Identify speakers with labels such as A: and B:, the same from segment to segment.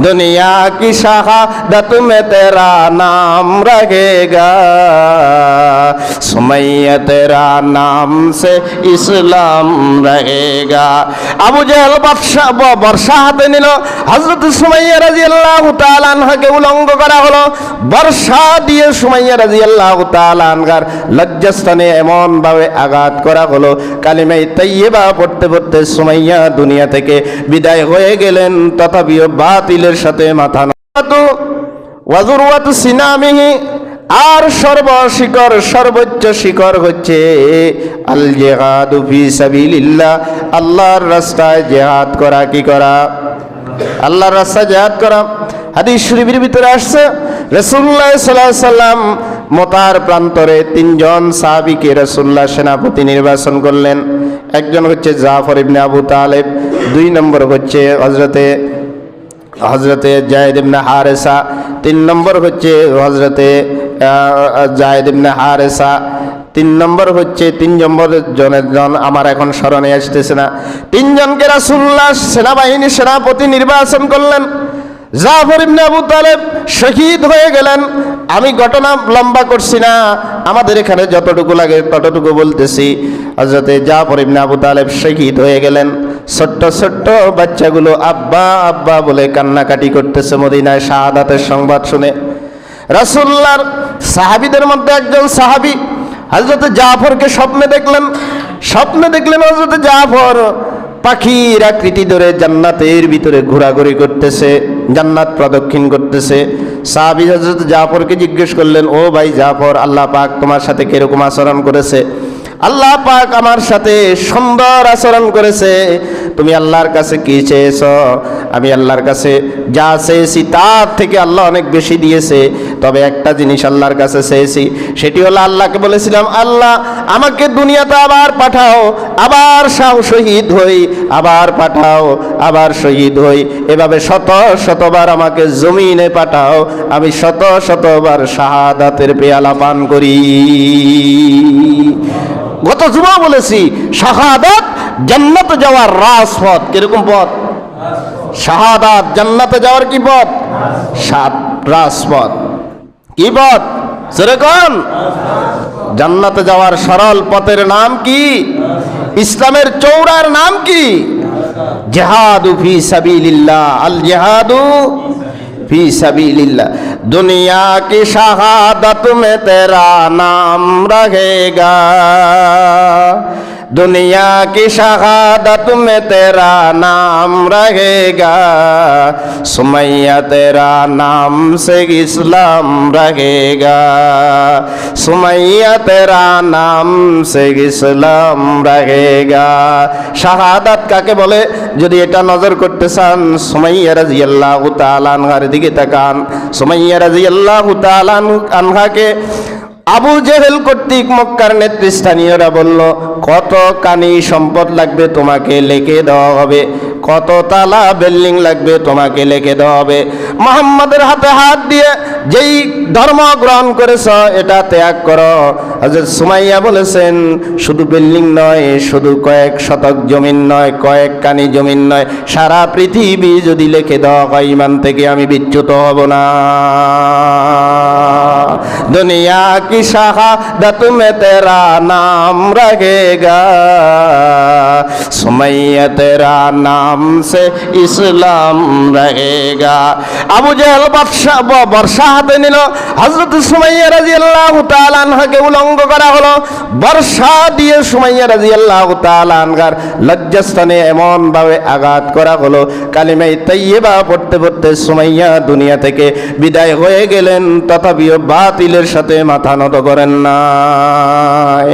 A: दुनिया की शहादत में तेरा नाम रहेगा सुमैया तेरा नाम से ইসলাম रहेगा আবু জেহেল বাদশা ব- বর্ষা হাতে নিল হযরত সুমাইয়া রাদিয়াল্লাহু তাআলা আনহাকে উলঙ্গ করা হলো বর্ষা দিয়ে সুমাইয়া রাদিয়াল্লাহু তাআলা আনহার লজ্জাস্থানে এমন ভাবে আঘাত করা হলো কালিমাই তাইয়্যিবা পড়তে পড়তে সুমাইয়া দুনিয়া থেকে বিদায় হয়ে গেলেন তথাপিও বাতিলের সাথে মাথা ওয়াজুরওয়াত সিনামিহি, আর সর্বশিখর, সর্বোচ্চ শিখর হচ্ছে আল জেহাদ ফি সাবিলিল্লাহ। আল্লাহর রাস্তায় জেহাদ করা কি করা? আল্লাহর রাস্তায় জেহাদ করা। হাদিস শরীফের ভিতরে আসছে, রাসূলুল্লাহ সাল্লাল্লাহু আলাইহি সাল্লাম মতার প্রান্তরে তিনজন সাহাবীকে রাসূলুল্লাহ সেনাপতি নির্বাচন করলেন। একজন হচ্ছে জাফর ইবনে আবু তালেব, দুই নম্বর হচ্ছে হযরতে হজরতে জায়দ ইবনে হারেসা, তিন নম্বর হচ্ছে হজরতে জায়দ ইবনে হারেসা, তিন নম্বর হচ্ছে তিন নম্বর জনের জন আমার এখন স্মরণে আসতেছে না। তিনজনকে রাসুল্লাহ সেনাবাহিনী সেনাপতি নির্বাচন করলেন। জাফর ইবনে আবু তালেব শহীদ হয়ে গেলেন। আমি ঘটনা লম্বা করছি না, আমাদের এখানে যতটুকু লাগে ততটুকু বলতেছি। হজরতে জাফর ইবনে আবু তালেব শহীদ হয়ে গেলেন। ছোট্ট ছোট্ট বাচ্চাগুলো আব্বা আব্বা বলে কান্নাকাটি করতেছে মদিনায় শাহাদাতের সংবাদ শুনে। রাসুল্লার সাহাবিদের মধ্যে একজন সাহাবি হজরত জাফরকে স্বপ্নে দেখলেন। স্বপ্নে দেখলেন হজরত জাফর পাখির আকৃতি ধরে জান্নাতের ভিতরে ঘোরাঘুরি করতেছে, জান্নাত প্রদক্ষিণ করতেছে। সাহাবি হজরত জাফরকে জিজ্ঞেস করলেন, ও ভাই জাফর, আল্লাহ পাক তোমার সাথে কীরকম আচরণ করেছে? আল্লাহ পাক আমার সাথে সুন্দর আচরণ করেছে। তুমি আল্লাহর কাছে কি চেয়েছ? আমি আল্লাহর কাছে যা চেয়েছি তার থেকে আল্লাহ অনেক বেশি দিয়েছে। তবে একটা জিনিস আল্লাহর কাছে চেয়েছি, সেটি হলো আল্লাহকে বলেছিলাম, আল্লাহ, আমাকে দুনিয়াতে আবার পাঠাও, আবার শাহ শহীদ হই, আবার পাঠাও, আবার শহীদ হই। এভাবে শত শতবার আমাকে জমিনে পাঠাও, আমি শত শতবার শাহাদাতের পেয়ালা পান করি। গত জুমা বলেছি, শাহাদাত জান্নাতে যাওয়ার রাজপথ। কীরকম পথ? শাহাদাত জান্নাতে যাওয়ার কি পথ? সাত রাজপথ। কি পথ? সেরকম জান্নাতে যাওয়ার সরল পথের নাম কি? ইসলামের চৌড়ার নাম কি? জেহাদু ফি সাবিলিল্লাহ। আল জেহাদু फी सबीलिल्लाह दुनिया की शहादत में तेरा नाम रहेगा दुनिया की शहादत में तेरा नाम रहेगा सुमैया तेरा नाम से इस्लाम रहेगा सुमैया तेरा नाम से ইসলাম रहेगा শাহাদাত কাকে বলে যদি এটা নজর করতে চান সুমাইয়া রাজিয়াল্লাহু তাআলা আনহার দিকে তাকান সুমাইয়া রাজিয়াল্লাহু তাআলা আনহাকে আবু জেহেল কর্তৃক মক্কার নেতৃস্থানীয়রা বলল, কত কানি সম্পদ লাগবে তোমাকে লেখে দেওয়া হবে, কত তালা বিল্ডিং লাগবে তোমাকে লেখে দেওয়া হবে। মোহাম্মদের হাতে হাত দিয়ে যেই ধর্ম গ্রহণ করেছ, এটা ত্যাগ করো। হজরত সুমাইয়া বলেছেন, শুধু বিল্ডিং নয়, শুধু কয়েক শতক জমিন নয়, কয়েক কানি জমিন নয়, সারা পৃথিবী যদি লিখে দেওয়া হয় ইমান থেকে আমি বিচ্যুত হব না। দুনিয়া কি সাহা দা তুমে তেরা নাম রাগেগা সুমাইয়া, তেরা নাম সে ইসলাম রহেগা আবু জেল বর্ষা বর্ষা হাতে নিল। হযরত সুমাইয়া রাদিয়াল্লাহু তাআলা আনহাকে উলঙ্গ করা হলো। বর্ষা দিয়ে সুমাইয়া রাদিয়াল্লাহু তাআলা আনহার লজ্জাস্থানে এমন ভাবে আঘাত করা হলো। কালিমাই তাইয়্যিবা পড়তে পড়তে সুমাইয়া দুনিয়া থেকে বিদায় হয়ে গেলেন। তথাপিও বাতিলের সাথে মাথা নত করেন নাই।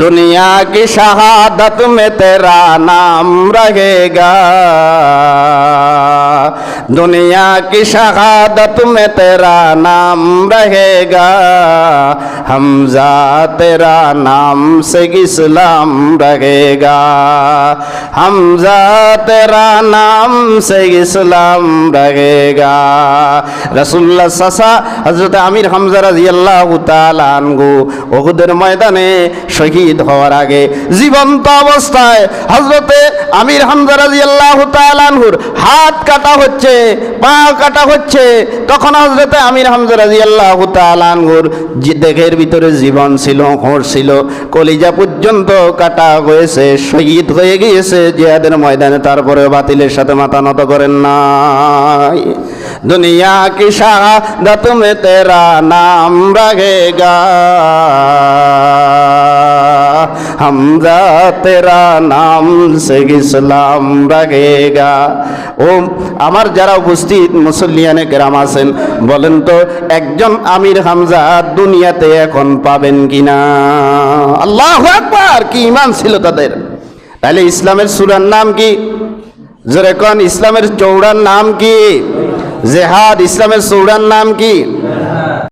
A: दुनिया की शहादत में तेरा नाम रहेगा दुनिया की शहादत में तेरा नाम रहेगा हमजा तेरा नाम से इस्लाम रहेगा हमजा तेरा नाम से इस्लाम रहेगा রসুল্লাহ সাসা হজরত আমির হামজা রাজিয়াল্লাহু তাআলা আনহু ওহুদের ময়দানে শহীদ শহীদ হওয়ার আগে জীবন্ত অবস্থায় হজরতে আমির হামজা হাত কাটা হচ্ছে, পা কাটা হচ্ছে। তখন হজরতে আমির হামজা দেহের ভিতরে জীবন ছিল হোঁড় ছিল। কলিজা পর্যন্ত কাটা হয়েছে, শহীদ হয়ে গিয়েছে। জিয়াদের ময়দানে তারপরে বাতিলের সাথে মাথা নত করেন না দুনিয়া কি সাদা তুমি তেরা নাম রাগেগা हमजा तेरा नाम से इस्लाम रहेगा ও আমার যারা উপস্থিত মুসল্লিয়ানে কেরাম আছেন বলেন তো একজন আমির হামজা দুনিয়াতে এখন পাবেন কিনা আল্লাহ আকবার কি ইমান ছিল তাদের তাহলে ইসলামের সুরার নাম কি জোরে কোন ইসলামের চৌড়ার নাম কি জেহাদ ইসলামের চৌড়ার নাম কি